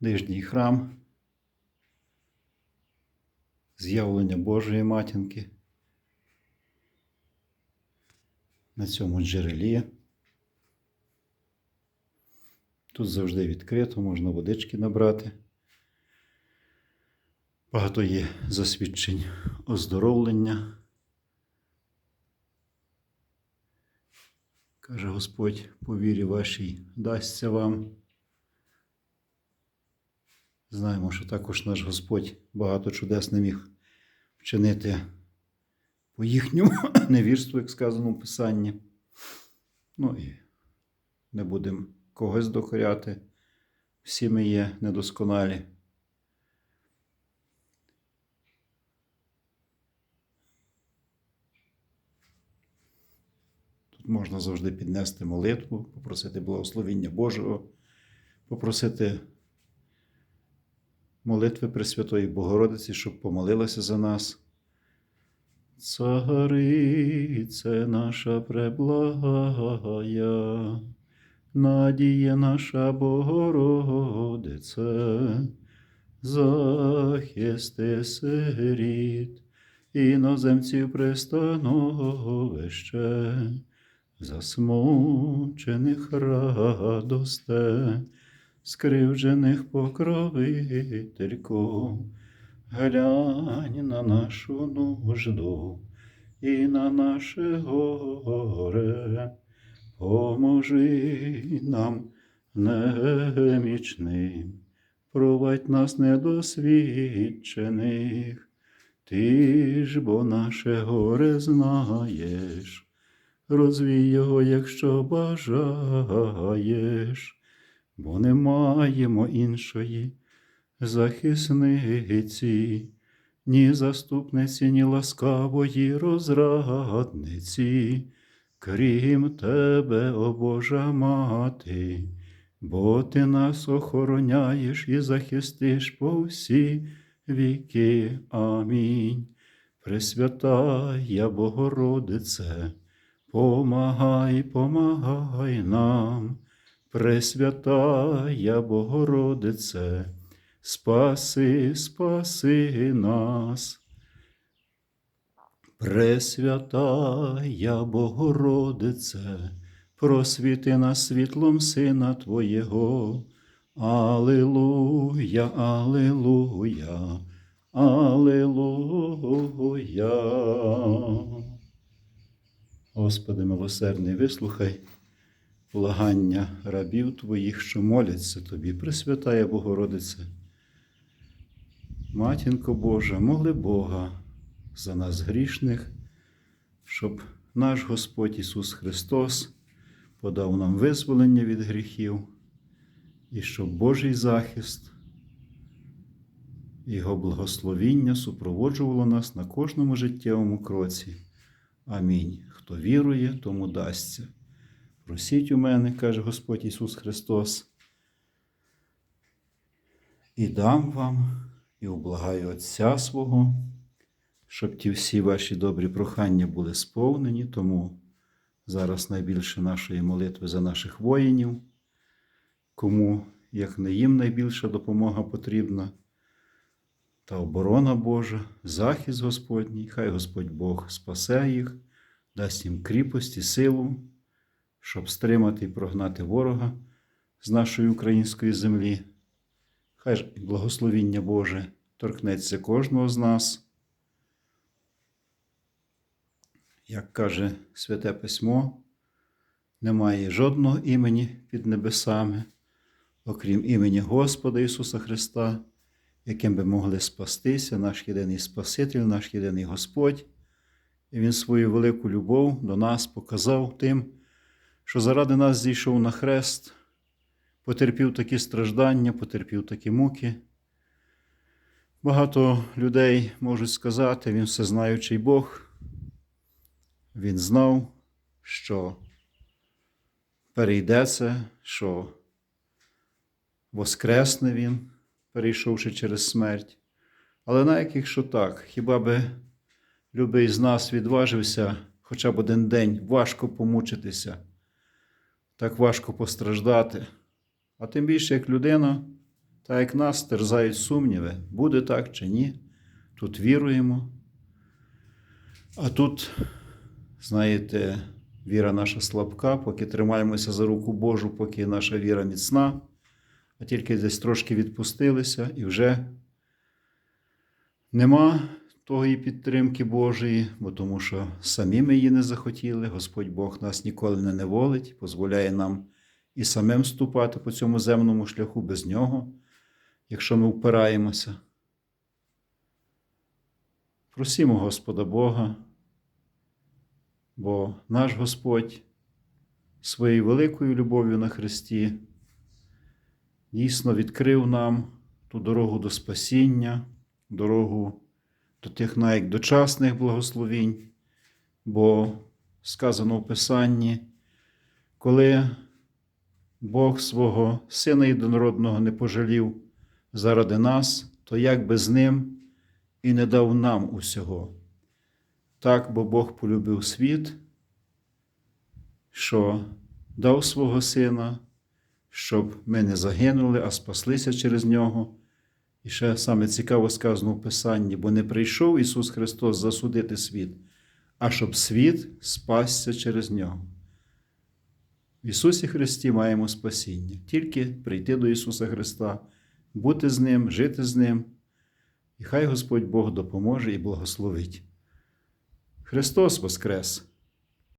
нижній храм, з'явлення Божої матінки на цьому джерелі. Тут завжди відкрито, можна водички набрати. Багато є засвідчень оздоровлення. Каже Господь, по вірі вашій дасться вам. Знаємо, що також наш Господь багато чудес не міг вчинити по їхньому невірству, як сказано в Писанні. Ну і не будемо когось докоряти. Всі ми є недосконалі. Тут можна завжди піднести молитву, попросити благословіння Божого, попросити молитви Пресвятої Богородиці, щоб помолилася за нас. Царице наша преблагая, надія наша Богородице, захисти сиріт, іноземців пристановище, засмучених радосте, скривджених покровительку, глянь на нашу нужду і на наше горе, поможи нам немічним, провадь нас недосвідчених, ти ж бо наше горе знаєш, розвій його, якщо бажаєш бо не маємо іншої захисниці, ні заступниці, ні ласкавої розрадниці, крім тебе, о Божа мати, бо ти нас охороняєш і захистиш по всі віки. Амінь. Пресвятая Богородице, помагай, помагай нам. Пресвятая Богородице, спаси, спаси нас. Пресвятая Богородице, просвіти нас світлом Сина Твоєго. Алилуя, Алилуя, Алилуя. Господи милосердний, вислухай благання рабів Твоїх, що моляться Тобі, Пресвятая Богородице. Матінко Божа, моли Бога за нас грішних, щоб наш Господь Ісус Христос подав нам визволення від гріхів, і щоб Божий захист, Його благословіння супроводжувало нас на кожному життєвому кроці. Амінь. Хто вірує, тому дасться. Просіть у мене, каже Господь Ісус Христос, і дам вам, і облагаю Отця свого, щоб ті всі ваші добрі прохання були сповнені, тому зараз найбільше нашої молитви за наших воїнів, кому, як не їм, найбільша допомога потрібна, та оборона Божа, захист Господній, хай Господь Бог спасе їх, дасть їм кріпості, силу щоб стримати і прогнати ворога з нашої української землі. Хай ж благословіння Боже торкнеться кожного з нас. Як каже Святе Письмо, немає жодного імені під небесами, окрім імені Господа Ісуса Христа, яким би могли спастися наш єдиний Спаситель, наш єдиний Господь. І Він свою велику любов до нас показав тим, що заради нас зійшов на хрест, потерпів такі страждання, потерпів такі муки. Багато людей можуть сказати, він всезнаючий Бог. Він знав, що перейде це, що воскресне він, перейшовши через смерть. Але навіть якщо так, хіба би любий з нас відважився хоча б один день важко помучитися, так важко постраждати, а тим більше як людина, Так як нас терзають сумніви, буде так чи ні, тут віруємо. А тут, знаєте, віра наша слабка, поки тримаємося за руку Божу, поки наша віра міцна, а тільки десь трошки відпустилися і вже нема тої підтримки Божої, бо тому що самі ми її не захотіли. Господь Бог нас ніколи не неволить, дозволяє нам і самим ступати по цьому земному шляху без нього, якщо ми впираємося. Просімо Господа Бога, бо наш Господь своєю великою любов'ю на Христі дійсно відкрив нам ту дорогу до спасіння, дорогу до тих навіть дочасних благословінь, бо сказано в Писанні, коли Бог свого Сина Єдинородного не пожалів заради нас, то як би з ним і не дав нам усього. Так, бо Бог полюбив світ, що дав свого Сина, щоб ми не загинули, а спаслися через нього. І ще саме цікаво сказано в Писанні, бо не прийшов Ісус Христос засудити світ, а щоб світ спасся через нього. В Ісусі Христі маємо спасіння, тільки прийти до Ісуса Христа, бути з Ним, жити з Ним, і хай Господь Бог допоможе і благословить. Христос Воскрес!